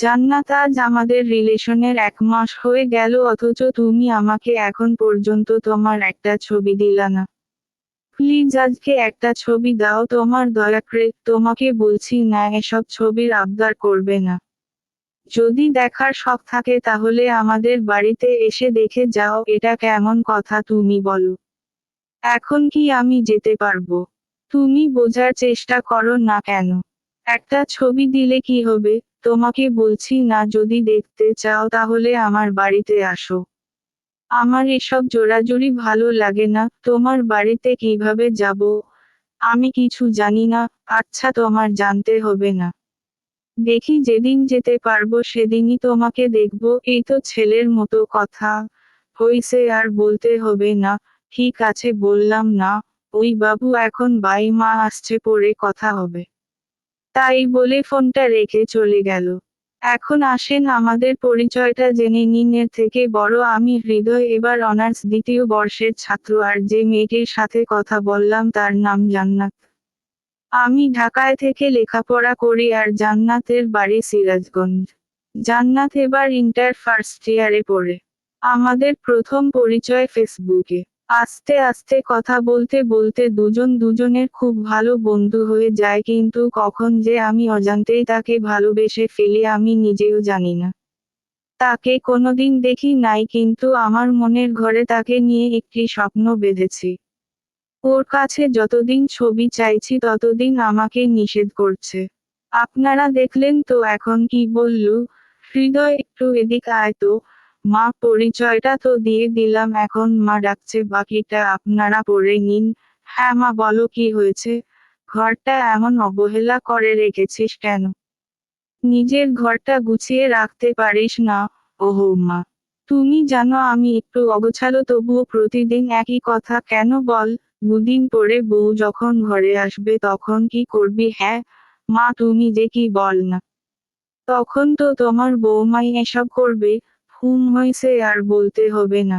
জান্নাত আজ আমাদের রিলেশনের এক মাস হয়ে গেল, অথচ তুমি আমাকে এখন পর্যন্ত তোমার একটা ছবি দিলা না। প্লিজ আজকে একটা ছবি দাও, তোমার দয়া করে, তোমাকে বলছি না, এসব ছবির আবদার করবে না। যদি দেখার শখ থাকে তাহলে আমাদের বাড়িতে এসে দেখে যাও, এটা কেমন কথা তুমি বলো। এখন কি আমি যেতে পারব? তুমি বোঝার চেষ্টা করো না কেন? একটা ছবি দিলে কি হবে? তোমাকে বলছি না, যদি দেখতে চাও তাহলে আমার বাড়িতে আসো। আমার এসব জোরাজুরি ভালো লাগে না, তোমার বাড়িতে কীভাবে যাব? আমি কিছু জানি না আচ্ছা তোমার জানতে হবে না। দেখি যেদিন যেতে পারব সেদিনই তোমাকে দেখব, এই তো ছেলের মতো কথা। হইছে আর বলতে হবে না, ঠিক আছে বললাম না। ওই বাবু এখন বাই মা আসছে পরে কথা হবে। তাই বলে ফোনটা রেখে চলে গেল। এখন আসেন আমাদের পরিচয়টা জেনে নিন। এর থেকে বড় আমি হৃদয়, এবার অনার্স দ্বিতীয় বর্ষের ছাত্র আর যে মেয়েটির সাথে কথা বললাম তার নাম জান্নাত। আমি ঢাকায় থেকে লেখাপড়া করি আর জান্নাতের বাড়ি সিরাজগঞ্জ। জান্নাত এবার ইন্টার ফার্স্ট ইয়ারে পড়ে। আমাদের প্রথম পরিচয় ফেসবুকে। আস্তে আস্তে কথা বলতে বলতে দুজন দুজনের খুব ভালো বন্ধু হয়ে যায়, কিন্তু কখন যে আমি অজান্তেই তাকে ভালোবেসে ফেলি আমি নিজেও জানি না। তাকে কোনোদিন দেখি নাই, কিন্তু আমার মনের ঘরে তাকে নিয়ে একটি স্বপ্ন বেঁধেছি। ওর কাছে যতদিন ছবি চাইছি ততদিন আমাকে নিষেধ করছে। আপনারা দেখলেন তো এখন কি বললু? হৃদয় একটু এদিক আয় তো। মা, পরিচয়টা তো দিয়ে দিলাম, এখন মা ডাকছে, বাকিটা আপনারা পড়ে নিন। হ্যাঁ মা, বলো কি হয়েছে? ঘরটা এমন অবহেলা করে রেখেছিস কেন? নিজের ঘরটা গুছিয়ে রাখতে পারিস না, ওহো মা। তুমি জানো আমি একটু অগোছালো, তবুও প্রতিদিন একই কথা কেন বল? দুদিন পরে বউ যখন ঘরে আসবে তখন কি করবি হ্যাঁ? মা, তুমি যে কি বল না। তখন তো তোমার বৌমাই এসব করবে হুম হয়েছে আর বলতে হবে না।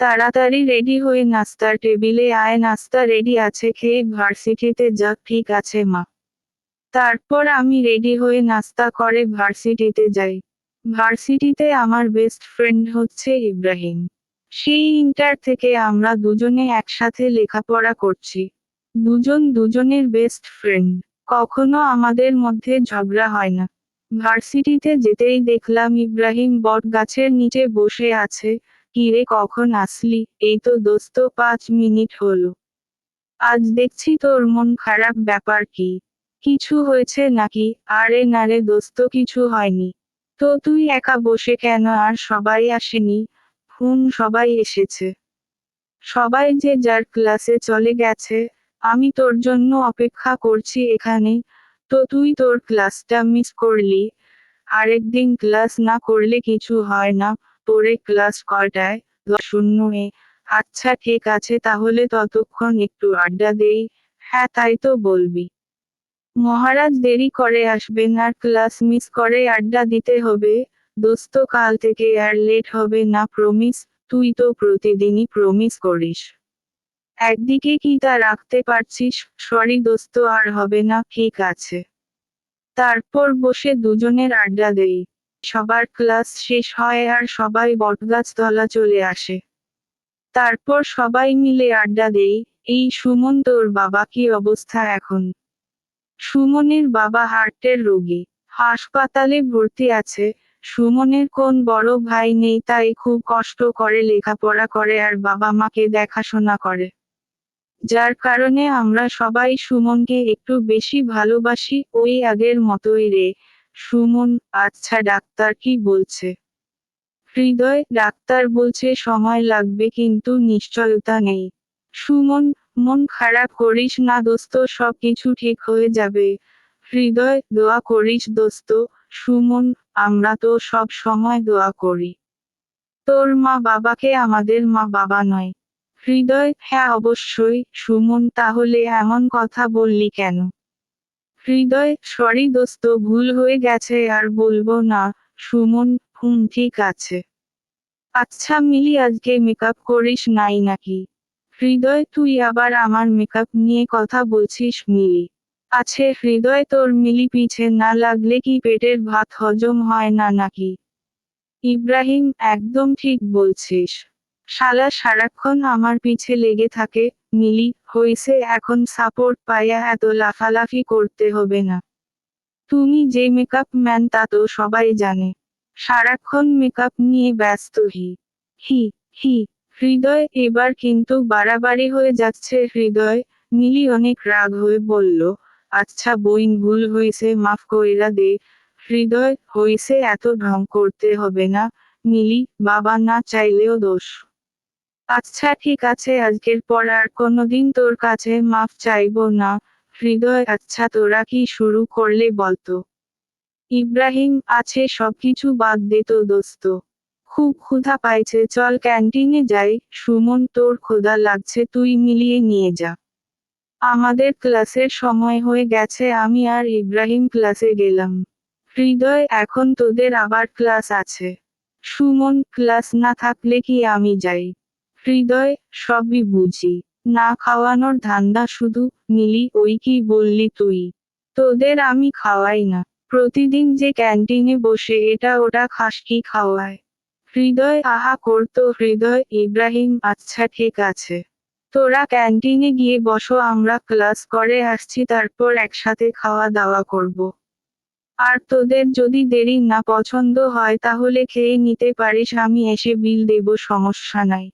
তাড়াতাড়ি রেডি হয়ে নাস্তার টেবিলে আয়, নাস্তা রেডি আছে, খেয়ে ভার্সিটিতে যা, ঠিক আছে মা। তারপর আমি রেডি হয়ে নাস্তা করে ভার্সিটিতে যাই। ভার্সিটিতে আমার বেস্ট ফ্রেন্ড হচ্ছে ইব্রাহিম। সেই ইন্টার থেকে আমরা দুজনে একসাথে লেখাপড়া করছি। দুজন দুজনের বেস্ট ফ্রেন্ড। কখনো আমাদের মধ্যে ঝগড়া হয় না। ভার্সিটিতে যেতেই দেখলাম ইব্রাহিম বট গাছের নিচে বসে আছে। কিরে কখন আসলি? এই তো দোস্ত, পাঁচ মিনিট হলো। আজ দেখছি তোর মন খারাপ ব্যাপার কি? কিছু হয়েছে নাকি? আরে না রে দোস্ত, কিছু হয়নি। তো তুই একা বসে কেন? আর সবাই আসেনি? হুম সবাই এসেছে। সবাই যে যার ক্লাসে চলে গেছে। আমি তোর জন্য অপেক্ষা করছি এখানে। তো তুই তোর ক্লাসটা মিস করলি। আরেকদিন ক্লাস না করলে কিছু হয় না। তোরে ক্লাস কটায়? শূন্য, এ। আচ্ছা ঠিক আছে, তাহলে ততক্ষণ একটু আড্ডা দেই। হ্যাঁ তাই তো বলবি। মহারাজ দেরি করে আসবেন, আর ক্লাস মিস করে আড্ডা দিতে হবে। দোস্ত, কাল থেকে আর লেট হবে না প্রমিস তুই তো প্রতিদিনই প্রমিস করিস। একদিকে কি তা রাখতে পারছিস? সরি দোস্ত, আর হবে না, ঠিক আছে। তারপর বসে দুজনের আড্ডা দেই। সবার ক্লাস শেষ হয় আর সবাই বটগাছতলা চলে আসে। তারপর সবাই মিলে আড্ডা দেই, এই সুমন, তোর বাবা কি অবস্থা এখন? সুমনের বাবা হার্টের রোগী। হাসপাতালে ভর্তি আছে। সুমনের কোন বড় ভাই নেই, তাই খুব কষ্ট করে লেখাপড়া করে আর বাবা মাকে দেখাশোনা করে। যার কারণে আমরা সবাই সুমনকে একটু বেশি ভালোবাসি, ওই আগের মতোই রে। সুমন আচ্ছা ডাক্তার কি বলছে? হৃদয়, ডাক্তার বলছে সময় লাগবে কিন্তু নিশ্চয়তা নেই। সুমন, মন খারাপ করিস না দোস্ত সব কিছু ঠিক হয়ে যাবে। হৃদয়, দোয়া করিস দোস্ত। সুমন, আমরা তো সব সময় দোয়া করি। তোর মা বাবাকে আমাদের মা বাবা নয়। হৃদয়? হ্যাঁ অবশ্যই। সুমন, তাহলে এমন কথা বললি কেন? হৃদয়, সরি দোস্ত, ভুল হয়ে গেছে, আর বলব না। সুমন, হুম, ঠিক আছে। আচ্ছা মিলি, আজকে মেকআপ করিস নাই নাকি? হৃদয়, তুই আবার আমার মেকআপ নিয়ে কথা বলছিস, মিলি। আছে, হৃদয়, তোর মিলি পিছে না লাগলে কি পেটের ভাত হজম হয় না নাকি? ইব্রাহিম, একদম ঠিক বলছিস। শালা সারাক্ষণ আমার পিছে লেগে থাকে, মিলি, হইছে এখন সাপোর্ট পাইয়া এত লাফালাফি করতে হবে না। তুমি যে মেকআপ ম্যান তা তো সবাই জানে। সারাক্ষণ মেকআপ নিয়ে ব্যস্ত হি। হি হি, হৃদয় এবার কিন্তু বাড়াবাড়ি হয়ে যাচ্ছে হৃদয়, মিলি অনেক রাগ হয়ে বলল আচ্ছা বইন ভুল হইছে, মাফ কইরা দে। হৃদয়, হইছে এত ঢং করতে হবে না, মিলি, বাবা না চাইলেও দোষ। আচ্ছা ঠিক আছে, আজকের পর আর কোনোদিন তোর কাছে মাফ চাইব না। হৃদয় আচ্ছা তোরা কি শুরু করলে বলতো? ইব্রাহিম, আছে, সবকিছু বাদ দে তো দোস্ত। খুব ক্ষুধা পাইছে, চল ক্যান্টিনে যাই। সুমন, তোর ক্ষুধা লাগছে, তুই মিলিয়ে নিয়ে যা। আমাদের ক্লাসের সময় হয়ে গেছে, আমি আর ইব্রাহিম ক্লাসে গেলাম। হৃদয়, এখন তোদের আবার ক্লাস আছে। সুমন, ক্লাস না থাকলে কি আমি যাই? হৃদয়, সবই বুঝি। না খাওয়ানোর ধান্দা শুধু মিলি ওই কি বললি তুই? তোদের আমি খাওয়াই না। প্রতিদিন যে ক্যান্টিনে বসে এটা ওটা খাস কি খাওয়ায়? হৃদয়, আহা করতো হৃদয়, ইব্রাহিম আচ্ছা ঠিক আছে। তোরা ক্যান্টিনে গিয়ে বসো, আমরা ক্লাস করে আসছি, তারপর একসাথে খাওয়া দাওয়া করব। আর তোদের যদি দেরি না পছন্দ হয়, তাহলে খেয়ে নিতে পারিস, আমি এসে বিল দেব, সমস্যা নাই।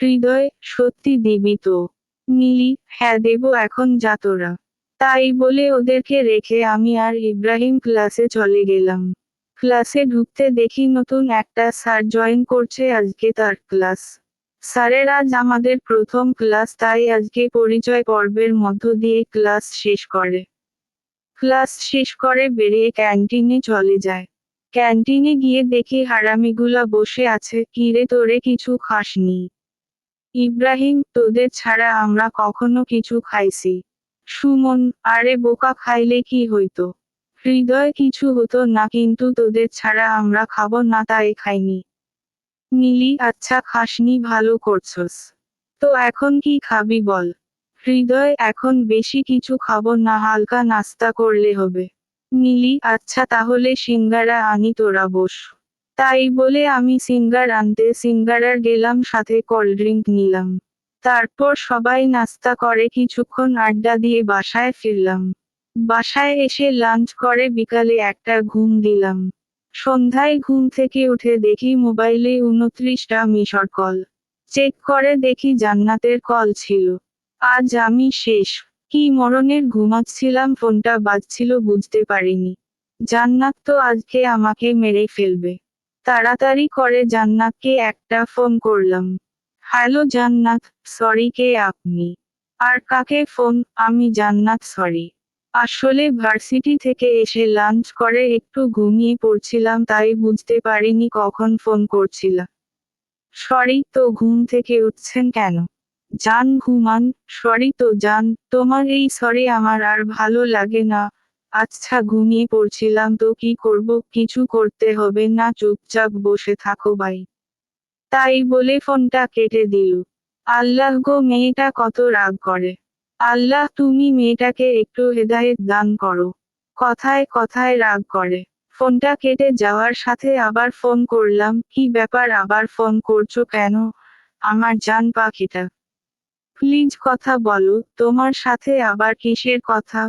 হৃদয়, সত্যি দিবি তো। মিলি হ্যাঁ দেব এখন যা তোরা। তাই বলে ওদেরকে রেখে আমি আর ইব্রাহিম ক্লাসে চলে গেলাম। ক্লাসে ঢুকতে দেখি নতুন একটা স্যার জয়েন করছে আজকে তার ক্লাস। স্যারের আজ আমাদের প্রথম ক্লাস, তাই আজকে পরিচয় পর্বের মধ্য দিয়ে ক্লাস শেষ করে। ক্লাস শেষ করে বেরিয়ে ক্যান্টিনে চলে যায়। ক্যান্টিনে গিয়ে দেখি হারামিগুলা বসে আছে, কিরে তোরে কিছু খাসনি। ইব্রাহিম, তোদের ছাড়া আমরা কখনো কিছু খাইছি। সুমন, আরে বোকা খাইলে কি হইতো? হৃদয় কিছু হতো না, কিন্তু তোদের ছাড়া আমরা খাব না, তাই খাইনি। নীলি আচ্ছা খাসনি, ভালো করছস। তো এখন কি খাবি বল? হৃদয় এখন বেশি কিছু খাব না, হালকা নাস্তা করলে হবে। নীলি আচ্ছা তাহলে সিঙ্গারা আনি, তোরা বস। তাই বলে আমি সিঙ্গার আনতে সিঙ্গারার গেলাম, সাথে কোল্ড ড্রিঙ্ক নিলাম। তারপর সবাই নাস্তা করে, কিছুক্ষণ আড্ডা দিয়ে বাসায় ফিরলাম। বাসায় এসে লাঞ্চ করে, বিকালে একটা ঘুম দিলাম। সন্ধ্যায় ঘুম থেকে উঠে দেখি মোবাইলে উনত্রিশটা মিশর কল। চেক করে দেখি জান্নাতের কল ছিল। আজ আমি শেষ। কি মরণের ঘুমাচ্ছিলাম, ফোনটা বাজছিল, বুঝতে পারিনি। জান্নাত তো আজকে আমাকে মেরে ফেলবে। তাড়াতাড়ি করে জান্নাতকে একটা ফোন করলাম। হ্যালো জান্নাত, সরি কে আপনি? আর কাকে ফোন? আমি জান্নাত, সরি। আসলে ভার্সিটি থেকে এসে লাঞ্চ করে একটু ঘুমিয়ে পড়ছিলাম, তাই বুঝতে পারিনি কখন ফোন করছিলাম। সরি, তো ঘুম থেকে উঠছেন কেন? যান, ঘুমান। সরি, তো যান। তোমার এই সরি আমার আর ভালো লাগে না। আচ্ছা ঘুমিয়ে পড়ছিলাম তো কি করব? কিছু করতে হবে না, চুপচাপ বসে থাকো ভাই। তাই বলে ফোনটা কেটে দিল। আল্লাহ গো, মেয়েটা কত রাগ করে। আল্লাহ, তুমি মেয়েটাকে একটু হেদায়েত দান করো। কথায় কথায় রাগ করে। ফোনটা কেটে যাওয়ার সাথে আবার ফোন করলাম। কি ব্যাপার আবার ফোন করছ কেন? আমার জান পাখিটা। প্লিজ কথা বলো, তোমার সাথে আবার কিসের কথা?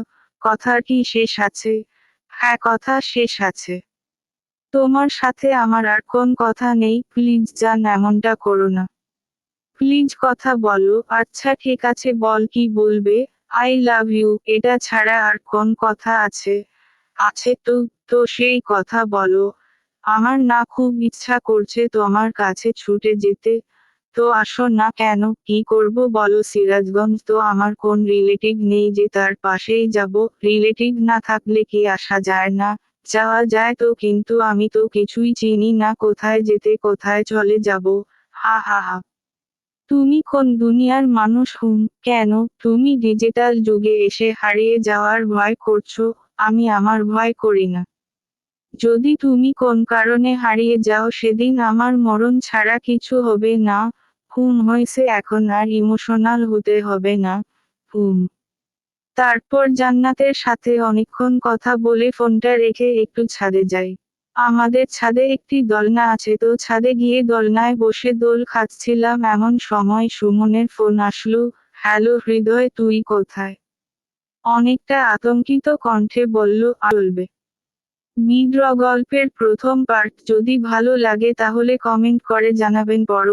কথার কি শেষ আছে? হ্যাঁ কথা শেষ আছে। তোমার সাথে আমার আর কোন কথা নেই, প্লিজ জান এমনটা করো না। প্লিজ কথা বলো আচ্ছা ঠিক আছে, বল কি বলবে? আই লাভ ইউ, এটা ছাড়া আর কোন কথা আছে? আছে তো তো সেই কথা বলো। আমার না খুব ইচ্ছা করছে তোমার কাছে ছুটে যেতে। তো আসো না কেন? কি করব বলো সিরাজগঞ্জ? তো আমার কোন রিলেটিভ নেই যে তার পাশেই যাব? রিলেটিভ না থাকলে কি আসা যায় না? যাওয়া যায় তো, কিন্তু আমি তো কিছুই চিনি না, কোথায় যেতে, কোথায় চলে যাব? হা হা হা। তুমি কোন দুনিয়ার মানুষ হুম, কেন? তুমি ডিজিটাল যুগে এসে হারিয়ে যাওয়ার ভয় করছ, আমি আমার ভয় করি না। যদি তুমি কোন কারণে হারিয়ে যাও, সেদিন আমার মরণ ছাড়া কিছু হবে না। হুম হয়েছে এখন আর ইমোশনাল হতে হবে না হুম তারপর জান্নাতের সাথে অনেকক্ষণ কথা বলে ফোনটা রেখে একটু ছাদে যাই। আমাদের ছাদে একটি দোলনা আছে তো ছাদে গিয়ে দোলনায় বসে দোল খাচ্ছিলাম এমন সময় সুমনের ফোন আসলো, হ্যালো হৃদয়, তুই কোথায়? অনেকটা আতঙ্কিত কণ্ঠে বলল চলবে মিড্র গল্পের প্রথম পার্ট যদি ভালো লাগে তাহলে কমেন্ট করে জানাবেন পর